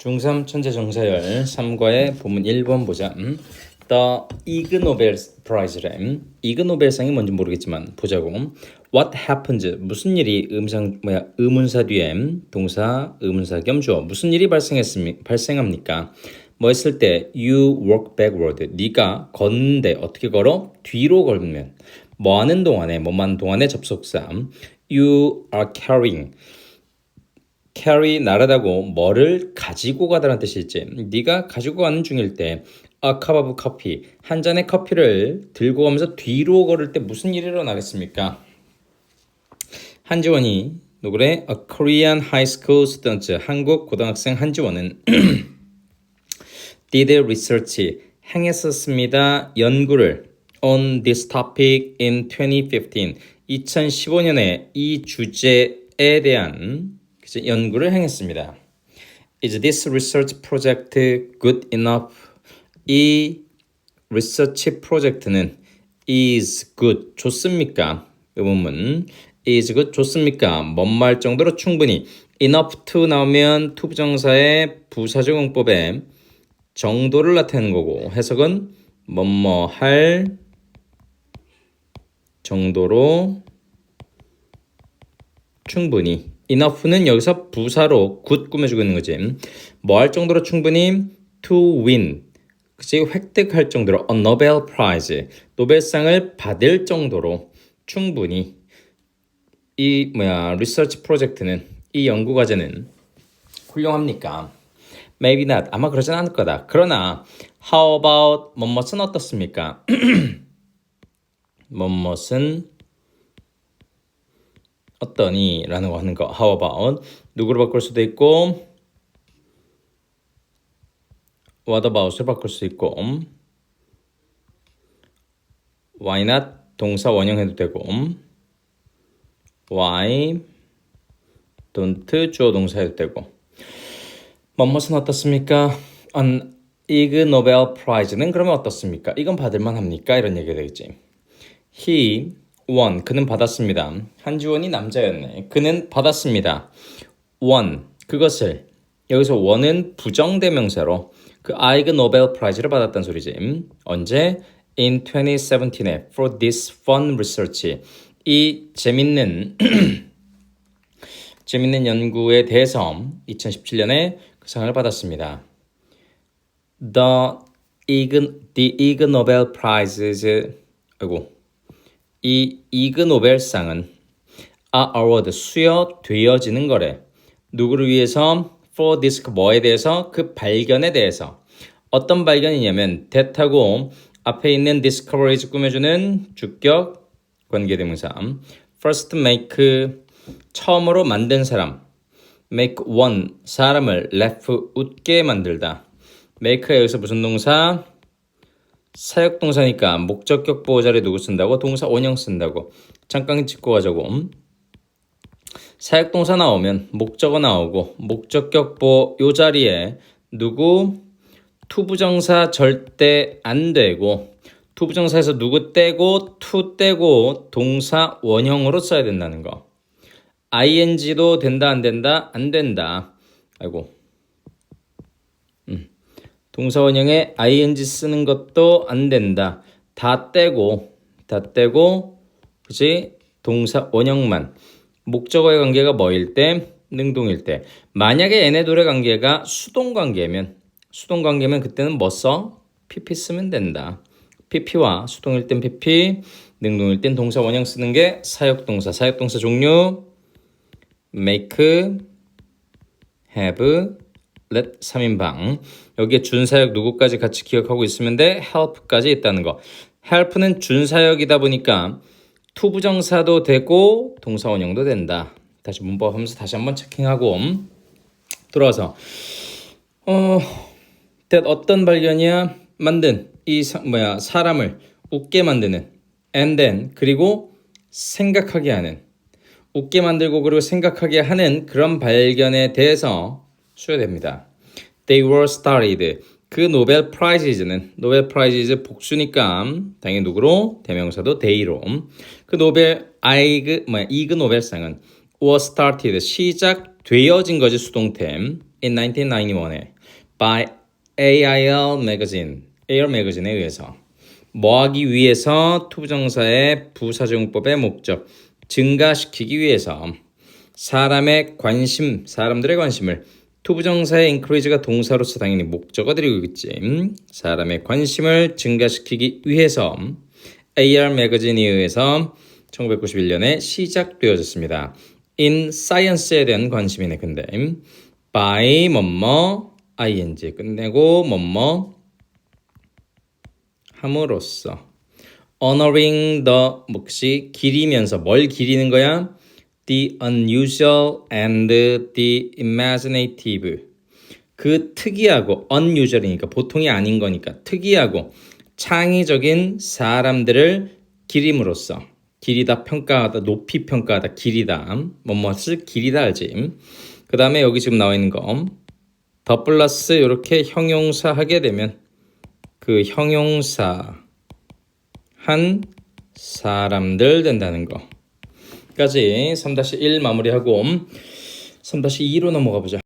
중3 천재 정사열 3과의 본문 1번 보자. 음. The Ig Nobel Prize래. 음. 이그 노벨상이 뭔지 모르겠지만 보자고. What happens? 무슨 일이 음상 뭐야 의문사 뒤에 음, 동사 의문사 겸 주어 무슨 일이 발생했습니 발생합니까? 뭐 했을 때 you walk backward. 네가 걷는데 어떻게 걸어? 뒤로 걸으면 뭐 하는 동안에 뭐만 동안에 접속사 you are carrying carry 나르다고 뭐를 가지고 가다라는 뜻일지 네가 가지고 가는 중일 때 a cup of coffee 한 잔의 커피를 들고 가면서 뒤로 걸을 때 무슨 일이 일어나겠습니까? 한지원이 누구래? A Korean high school student 한국 고등학생 한지원은 did research 행했었습니다. 연구를 on this topic in 2015 2015년에 이 주제에 대한? 연구를 행했습니다. Is this research project good enough? 이 리서치 프로젝트는 is good 좋습니까? 이 부분 is good 좋습니까? 뭔 말 정도로 충분히 enough to 나오면 to 부정사의 부사적 용법에 정도를 나타내는 거고 해석은 뭐뭐 할 정도로 충분히 enough는 여기서 부사로 굿 꾸며주고 있는 거지 뭐 할 정도로 충분히 to win 그치 획득할 정도로 a Nobel Prize 노벨상을 받을 정도로 충분히 이 뭐야 리서치 프로젝트는 이 연구 과제는 훌륭합니까? Maybe not. 아마 그러진 않을 거다. 그러나 how about 뭐뭇은 어떻습니까? 뭐뭇은 어떠니? 라는 거 하는 거 how about 누구를 바꿀 수도 있고 what about을 바꿀 수 있고 why not 동사 원형 해도 되고 why don't 주어 동사 해도 되고 뭐뭇은 어떻습니까? an ig Nobel Prize는 그러면 어떻습니까? 이건 받을만 합니까? 이런 얘기가 되겠지. He won. 그는 받았습니다. 한지원이 남자였네. 그는 받았습니다. won. 그것을 여기서 won은 부정대명사로 그 아이그 노벨 프라이즈를 받았다는 소리지. 음? 언제? In 2017에 for this fun research. 이 재밌는 재밌는 연구에 대해서 2017년에 그 상을 받았습니다. The Ig, the Ig Nobel Prize, 아이고, 이 이그 노벨상은 a award 수여 되어지는 거래. 누구를 위해서? For this 뭐에 대해서? 그 발견에 대해서. 어떤 발견이냐면 that하고 앞에 있는 discoveries 꾸며주는 주격 관계대명사. First make 처음으로 만든 사람. make one 사람을 laugh 웃게 만들다. make가 여기서 무슨 동사? 사역동사니까 목적격 보호 자리에 누구 쓴다고? 동사 원형 쓴다고. 잠깐 짚고 가자고. 사역동사 나오면 목적어 나오고 목적격 보호 요 자리에 누구? 투부정사 절대 안 되고 투부정사에서 누구 떼고 투 떼고 동사 원형으로 써야 된다는 거. ing도 된다 안 된다 안 된다. 아이고. 음. 동사 원형에 ing 쓰는 것도 안 된다. 다 떼고 다 떼고 그지 동사 원형만 목적어의 관계가 뭐일 때 능동일 때 만약에 얘네들의 관계가 수동 관계면 수동 관계면 그때는 뭐 써? pp 쓰면 된다. pp와 수동일 땐 pp, 능동일 땐 동사 원형 쓰는 게 사역동사. 사역동사 종류 make, have, let 3인방. 여기에 준사역 누구까지 같이 기억하고 있으면 돼? help까지 있다는 거. help는 준사역이다 보니까 투부정사도 되고 동사 원형도 된다. 다시 문법 하면서 다시 한번 체킹하고 들어와서 어 that 어떤 발견이야? 만든 이 사, 뭐야 사람을 웃게 만드는 and then 그리고 생각하게 하는 웃게 만들고 그리고 생각하게 하는 그런 발견에 대해서 수여됩니다. They were started. 그 노벨 프라이즈는 노벨 프라이즈 복수니까 당연히 누구로? 대명사도 데이로. 그 노벨 아이그 뭐야 이그 노벨상은 was started 시작되어진 거지 수동템. In 1991에. By AIL magazine, AIL magazine에 의해서. 뭐하기 위해서? 투부정사의 부사적용법의 목적. 증가시키기 위해서. 사람의 관심, 사람들의 관심을 투부정사의 increase가 동사로서 당연히 목적어 드리고 있겠지. 음, 사람의 관심을 증가시키기 위해서 AR 매거진에 의해서 1991년에 시작되어졌습니다. in science에 대한 관심이네. 근데 by 뭐뭐 ing 끝내고 뭐뭐 함으로써 honoring the 몫이 기리면서 뭘 기리는 거야? The unusual and the imaginative. 그 특이하고 unusual이니까 보통이 아닌 거니까 특이하고 창의적인 사람들을 기림으로써 기리다 평가하다 높이 평가하다 기리다. 뭐뭐을 기리다 알지. 그 다음에 여기 지금 나와 있는 거. 더 플러스 이렇게 형용사 하게 되면 그 형용사 한 사람들 된다는 거 까지 3-1 마무리하고 3-2로 넘어가 보자